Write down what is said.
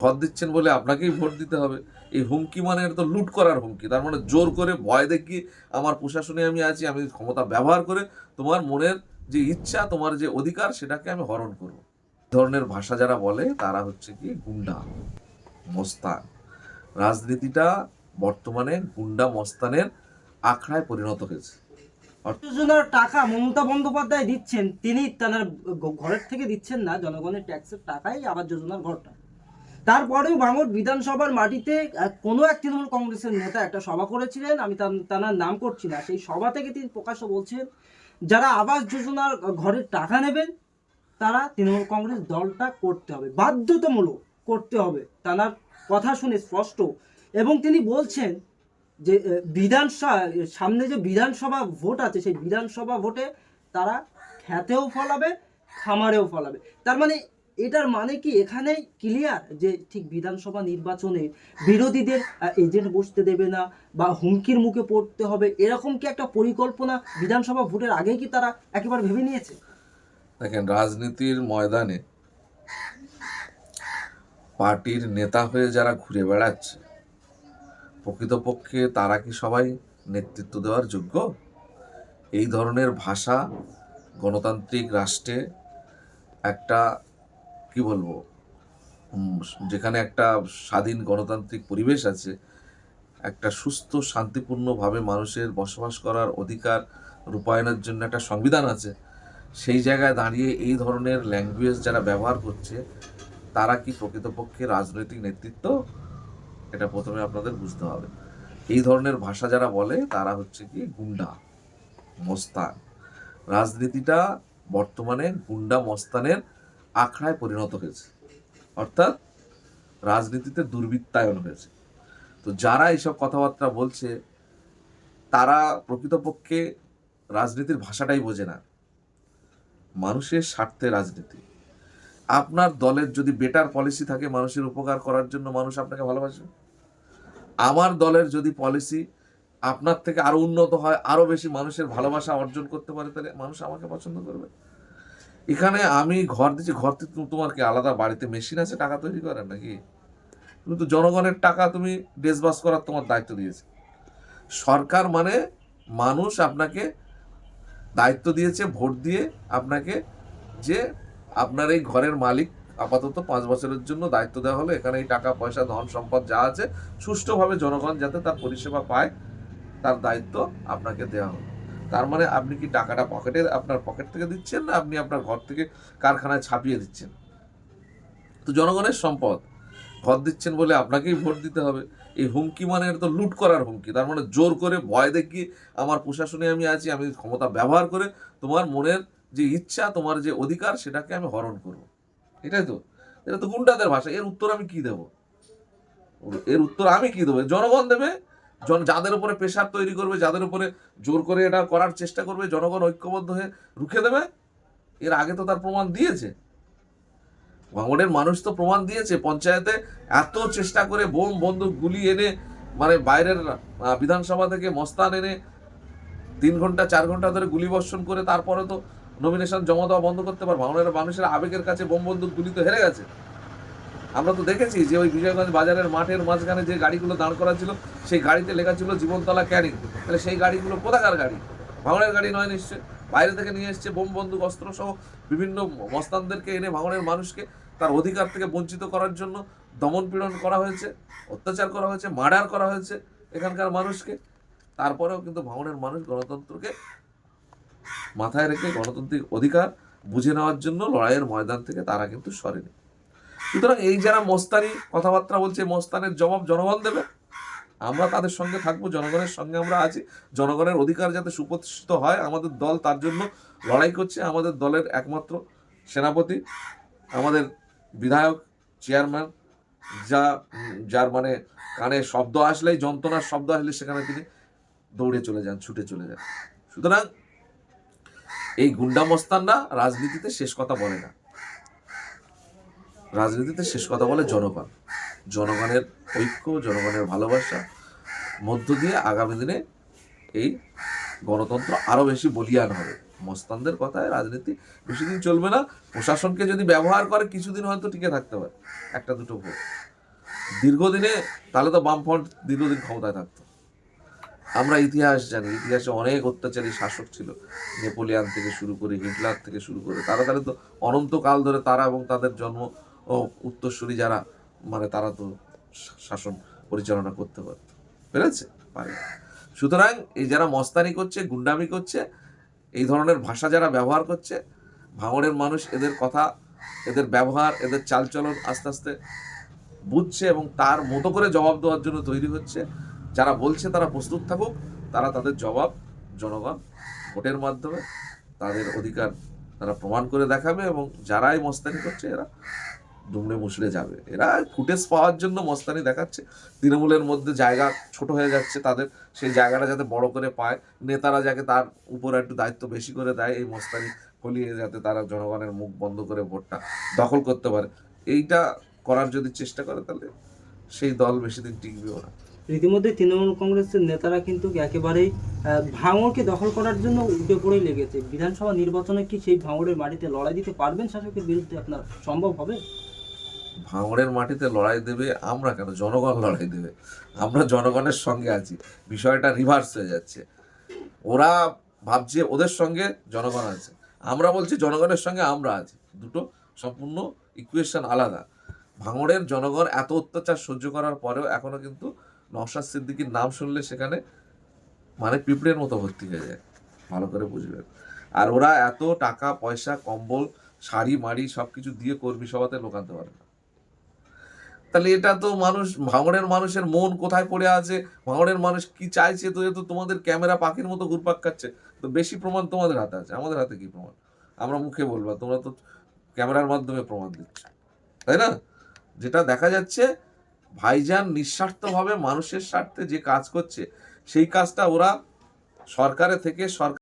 Vote দিচ্ছেন বলে আপনাকেই ভোট দিতে হবে। এই হুমকি মানে এটা তো লুট করার হুমকি। তার মানে জোর করে ভয় দেখিয়ে আমার প্রশাসনে আমি আছি, আমি ক্ষমতা ব্যবহার করে তোমার মনের যে ইচ্ছা, তোমার যে অধিকার সেটাকে আমি হরণ করব। ধরনের ভাষা যারা বলে তারা হচ্ছে কি গুন্ডা, মস্তান। রাজনীতিটা বর্তমানে গুন্ডা, মস্তানের আখড়ায় পরিণত হয়েছে। যোজনার টাকা মমতা বন্দ্যোপাধ্যায় দিচ্ছেন, তিনি তার ঘরের থেকে দিচ্ছেন না, জনগণের ট্যাক্সের টাকাই আবাস যোজনার ঘরটা। তারপরেও ভাঙড় বিধানসভার মাটিতে কোনো এক তৃণমূল কংগ্রেসের নেতা একটা সভা করেছিলেন, আমি তার নাম করছি না, সেই সভা থেকে তিনি প্রকাশ্য বলছেন, যারা আবাস যোজনার ঘরের টাকা নেবেন, তারা তৃণমূল কংগ্রেস দলটা করতে হবে, বাধ্যতামূলক করতে হবে তার কথা শুনে স্পষ্ট, এবং তিনি বলছেন যে বিধানসভা সামনে যে বিধানসভা ভোট আছে, সেই বিধানসভা ভোটে তারা খেতেও ফলাবে, খামারেও ফলাবে, তার মানে এটার মানে কি? এখানেই ক্লিয়ার যে ঠিক বিধানসভা নির্বাচনে বিরোধীদের এজেন্ট বসতে দেবে না বা হুমকির মুখে পড়তে হবে, এরকম কি একটা পরিকল্পনা বিধানসভা ভোটের আগেই কি তারা একেবারে ভেবে নিয়েছে? দেখেন, রাজনীতির ময়দানে পার্টির নেতা হয়ে যারা ঘুরে বেড়াচ্ছে, প্রকৃতপক্ষে তারা কি সবাই নেতৃত্ব দেওয়ার যোগ্য? এই ধরনের ভাষা গণতান্ত্রিক রাষ্ট্রে একটা কি বলব? যেখানে একটা স্বাধীন গণতান্ত্রিক পরিবেশ আছে, একটা সুস্থ, শান্তিপূর্ণভাবে মানুষের বসবাস করার অধিকার রূপায়ণের জন্য একটা সংবিধান আছে, সেই জায়গায় দাঁড়িয়ে এই ধরনের ল্যাঙ্গুয়েজ যারা ব্যবহার করছে, তারা কি প্রকৃতপক্ষে রাজনৈতিক নেতৃত্ব? এটা প্রথমে আপনাদের বুঝতে হবে। এই ধরনের ভাষা যারা বলে, তারা হচ্ছে কি গুন্ডা, মস্তান। রাজনীতিটা বর্তমানে গুন্ডা, মস্তানের আখড়ায় পরিণত হয়েছে। অর্থাৎ রাজনীতিতে দুর্বৃত্তায়ন হয়েছে। তো যারা এইসব কথাবার্তা বলছে, তারা প্রকৃতপক্ষে রাজনীতির ভাষাটাই বোঝে না। মানুষের স্বার্থে রাজনীতি। আপনার দলের যদি বেটার পলিসি থাকে মানুষের উপকার করার জন্য মানুষ আপনাকে ভালোবাসবে আমার দলের যদি পলিসি আপনার থেকে আরও উন্নত হয়, আরও বেশি মানুষের ভালোবাসা অর্জন করতে পারে, তাহলে মানুষ আমাকে পছন্দ করবে। এখানে আমি ঘর দিচ্ছি, ঘর তোমার কি আলাদা বাড়িতে মেশিন আছে, টাকা তৈরি করার নাকি? তুমি তো জনগণের টাকা তুমি ডেসবাস করার তোমার দায়িত্ব দিয়েছে। সরকার মানে মানুষ আপনাকে দায়িত্ব দিয়েছে, ভোট দিয়ে আপনাকে যে আপনার এই ঘরের মালিক আপাতত পাঁচ বছরের জন্য দায়িত্ব দেওয়া হলো, এখানে এই টাকা, পয়সা, ধন, সম্পদ যা আছে সুষ্ঠুভাবে জনগণ যাতে তার পরিষেবা পায়, তার দায়িত্ব আপনাকে দেওয়া হলো। তার মানে আপনি কি টাকাটা পকেটে আপনার পকেট থেকে দিচ্ছেন না আপনি আপনার ঘর থেকে কারখানায় ছাপিয়ে দিচ্ছেন? তো জনগণের সম্পদ। ঘর দিচ্ছেন বলে আপনাকেই ভোট দিতে হবে। এই হুমকি মানে তো লুট করার হুমকি। তার মানে জোর করে ভয় দেখিয়ে আমার প্রশাসনে আমি আছি, আমি ক্ষমতা ব্যবহার করে তোমার মনের যে ইচ্ছা, তোমার যে অধিকার সেটাকে আমি হরণ করব। এটাই তো। এটা তো গুন্ডাদের ভাষা। এর উত্তর আমি কি দেব? এর উত্তর আমি কি দেবো? জনগণ দেবে জন যাদের উপরে প্রেশার তৈরি করবে, যাদের উপরে জোর করে এটা করার চেষ্টা করবে, জনগণ ঐক্যবদ্ধ হয়ে রুখে দেবে, এর আগে তো তার প্রমাণ দিয়েছে। ভাঙড়ের মানুষ তো প্রমাণ দিয়েছে, পঞ্চায়েতে এত চেষ্টা করে বোম, বন্দুক, গুলি এনে মানে বাইরের বিধানসভা থেকে মস্তান এনে তিন ঘণ্টা, চার ঘণ্টা ধরে গুলি বর্ষণ করে তারপরে তো নমিনেশন জমা দেওয়া বন্ধ করতে পারব। ভাঙড়ের মানুষের আবেগের কাছে বোম, বন্দুক, গুলি তো হেরে গেছে। আমরা তো দেখেছি যে ওই বিজয়গঞ্জ বাজারের মাঠের মাঝখানে যে গাড়িগুলো দাঁড় করা ছিল, সেই গাড়িতে লেখা ছিল জীবনতলা ক্যারিং তাহলে সেই গাড়িগুলো কোথাকার গাড়ি? ভাঙড়ের গাড়ি নয় নিশ্চয়। বাইরে থেকে নিয়ে এসছে বোম, বন্দুক অস্ত্র সহ বিভিন্ন মস্তানদেরকে এনে ভাঙড়ের মানুষকে তার অধিকার থেকে বঞ্চিত করার জন্য দমন পীড়ন করা হয়েছে, অত্যাচার করা হয়েছে, মার্ডার করা হয়েছে এখানকার মানুষকে। তারপরেও কিন্তু ভাঙনের মানুষ গণতন্ত্রকে মাথায় রেখে গণতান্ত্রিক অধিকার বুঝে নেওয়ার জন্য লড়াইয়ের ময়দান থেকে তারা কিন্তু সরেনি। সুতরাং এই যারা মস্তানি কথাবার্তা বলছে, মস্তানের জবাব জনগণ দেবে। আমরা তাদের সঙ্গে থাকব, জনগণের সঙ্গে আমরা আছি। জনগণের অধিকার যাতে সুপ্রতিষ্ঠিত হয়, আমাদের দল তার জন্য লড়াই করছে। আমাদের দলের একমাত্র সেনাপতি, আমাদের বিধায়ক, চেয়ারম্যান, যা, যার মানে কানে শব্দ আসলেই, যন্ত্রণার শব্দ আসলে সেখানে তিনি দৌড়ে চলে যান, ছুটে চলে যান। সুতরাং এই গুন্ডা মস্তানরা রাজনীতিতে শেষ কথা বলে না। রাজনীতিতে শেষ কথা বলে জনগণ। জনগণের ঐক্য, জনগণের ভালোবাসা মধ্য দিয়ে আগামী দিনে এই গণতন্ত্র আরও বেশি বলিয়ান হবে। মস্তানদের কথায় রাজনীতি বেশি দিন চলবে না। প্রশাসনকে যদি ব্যবহার করে, কিছুদিন হয়তো টিকে থাকতে পারে। একটা দুটো ভোট। দীর্ঘদিনে তাহলে তো বামফ্রন্ট দীর্ঘদিন ক্ষমতায় থাকতো। আমরা ইতিহাস জানি, ইতিহাসে অনেক অত্যাচারী শাসক ছিল। নেপোলিয়ান থেকে শুরু করে হিটলার থেকে শুরু করে তারা তাহলে তো অনন্তকাল ধরে তারা এবং তাদের জন্ম ও উত্তরসূরি যারা মানে তারা তো শাসন পরিচালনা করতে পারত। পেরেছে? পারে। সুতরাং এই যারা মস্তানি করছে, গুন্ডামি করছে, এই ধরনের ভাষা যারা ব্যবহার করছে, ভাঙড়ের মানুষ এদের কথা, এদের ব্যবহার, এদের চালচলন আস্তে আস্তে বুঝছে এবং তার মতো করে জবাব দেওয়ার জন্য তৈরি হচ্ছে। যারা বলছে তারা প্রস্তুত থাকুক, তারা তাদের জবাব জনগণ ভোটের মাধ্যমে তাদের অধিকার তারা প্রমাণ করে দেখাবে এবং যারাই মস্তানি করছে এরা দুমড়ে মুসড়ে যাবে। এরা ফুটেজ পাওয়ার জন্য মস্তানি দেখাচ্ছে। তৃণমূলের মধ্যে জায়গা ছোট হয়ে যাচ্ছে তাদের। সেই জায়গাটা যাতে বড় করে পায়। নেতারা যাকে তার উপর একটু দায়িত্ব বেশি করে দেয় এই মস্তানি ফলিয়ে যাতে তারা জনগণের মুখ বন্ধ করে ভোটটা দখল করতে পারে। এইটা করার যদি চেষ্টা করে তাহলে সেই দল বেশি দিন টিকবেও না। রীতিমধ্যে তৃণমূল কংগ্রেসের নেতারা কিন্তু একেবারেই ভাঙড়কে দখল করার জন্য উঠে পড়েই লেগেছে। বিধানসভা নির্বাচনে কি সেই ভাঙড়ের মাটিতে লড়াই দিতে পারবেন শাসকের বিরুদ্ধে আপনার, সম্ভব হবে? ভাঙড়ের মাটিতে লড়াই দেবে, আমরা কেন? জনগণ লড়াই দেবে। আমরা জনগণের সঙ্গে আছি। বিষয়টা রিভার্স হয়ে যাচ্ছে। ওরা ভাবছে ওদের সঙ্গে জনগণ আছে। আমরা বলছি জনগণের সঙ্গে আমরা আছি। দুটো সম্পূর্ণ ইকুয়েশন আলাদা। ভাঙড়ের জনগণ এত অত্যাচার সহ্য করার পরেও এখনও কিন্তু নওশাদ সিদ্দিকির নাম শুনলে সেখানে মানে পিঁপড়ের মতো ভর্তি হয়ে যায়। ভালো করে বুঝবেন। আর ওরা এত টাকা, পয়সা, কম্বল, শাড়ি, মাড়ি সব কিছু দিয়ে কর্মী সভাতে লোক পারে না তাহলে এটা তো মানুষ, ভাঙড়ের মানুষের মন কোথায় পড়ে আছে? ভাঙড়ের মানুষ কি চাইছে? তো এ তো তোমাদের ক্যামেরা পাখির মতো ঘুরপাক খাচ্ছে, তো বেশি প্রমাণ তোমাদের হাতে আছে। আমাদের হাতে কি প্রমাণ? আমরা মুখে বলব, তোমরা তো ক্যামেরার মাধ্যমে প্রমাণ দিচ্ছ। তাই না? যেটা দেখা যাচ্ছে, ভাইজান নিঃস্বার্থভাবে মানুষের স্বার্থে যে কাজ করছে, সেই কাজটা ওরা সরকারে থেকে সরকার